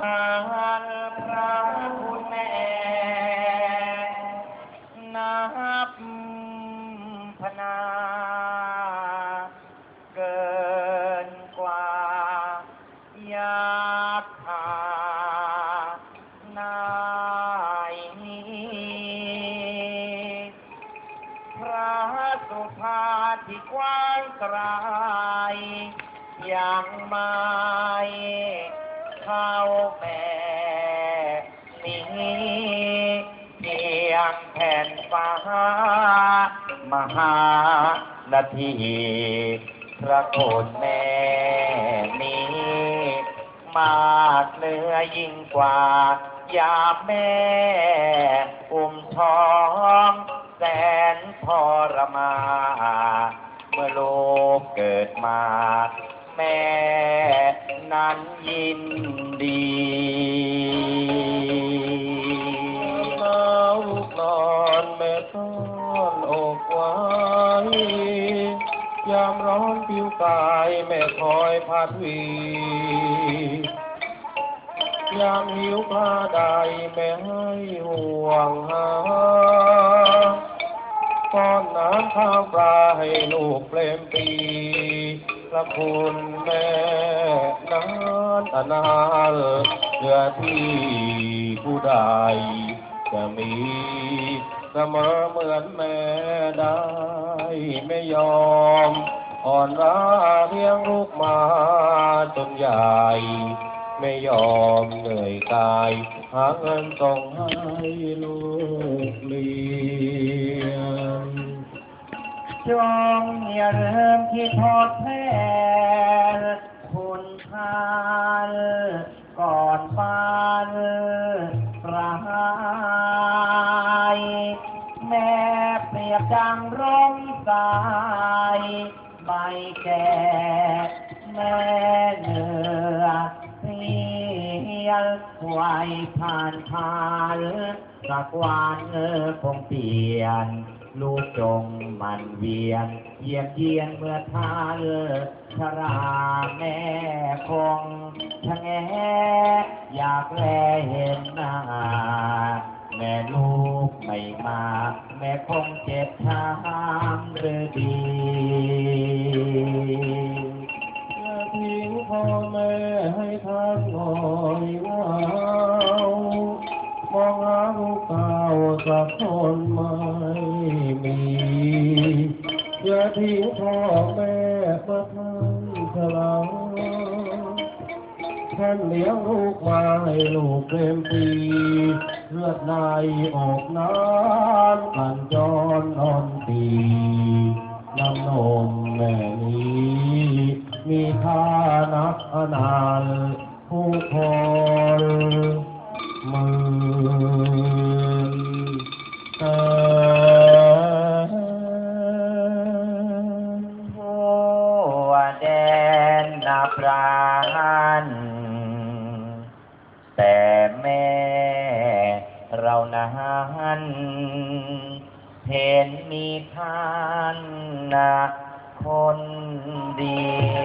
หารพระคุณแม่นับพนาเกินกว่ายากขาหนายพระสุภาที่กว้างไกลยังไม่ ข้าแม่นี้เพียงแผ่นฟ้ามหานาทีพระโกนแม่นี้ มากเหนือยิ่งกว่ายามแม่อุ้มท้องแสนทรมานเมื่อลูกเกิดมา แม่ นั้นยินดีหนาลูกนอนแม่ซ่อนอกไว้ยามร้อนผิวกายแม่คอยพัดวียามหิวปลาใดแม่ให้ห่วงหา ป้อนน้ำข้าวปลาให้ลูกเปลมปีพระคุณแม่นานอนานเหลือที่ผู้ใดจะมีเสมอเหมือนแม่ได้ไม่ยอม อ่อนร้าเลี้ยงลูกมาจนใหญ่ ไม่ยอมเหนื่อยกาย หาเงินส่งให้ลูกเรียนจงอย่าเริ่มคิดทอดแทนคุณทานก่อนบานปลายแม่เปรียบดังร่มสายใบแก่แม่เหนือ ยลไหวผ่านผ่านสักวันเออคงเปลี่ยน ลูกจงมันเวียนเยียบเยียนเมื่อทาเออชราแม่คงชะแงอยากแลเห็นหน้าแม่ลูกไม่มา แม่คงเจ็บช้ำหรือดีอย่าทิ้ง พ่อแม่ให้ท่านหน่อยว่าวมองหาลูกเก่าสักคนไม่มีอย่าทิ้งพ่อแม่มาทั้งชราท่านเลี้ยงลูกมาให้ลูกเต็มปีเลือดในออกน้ำกันจรนอนตีน้ำนมแม่ มีค่านักอนานผู้คนหมื่นแสนทั่วแดนนาปราณแต่แม่เรานั้นเห็นมีท่านนะคนดี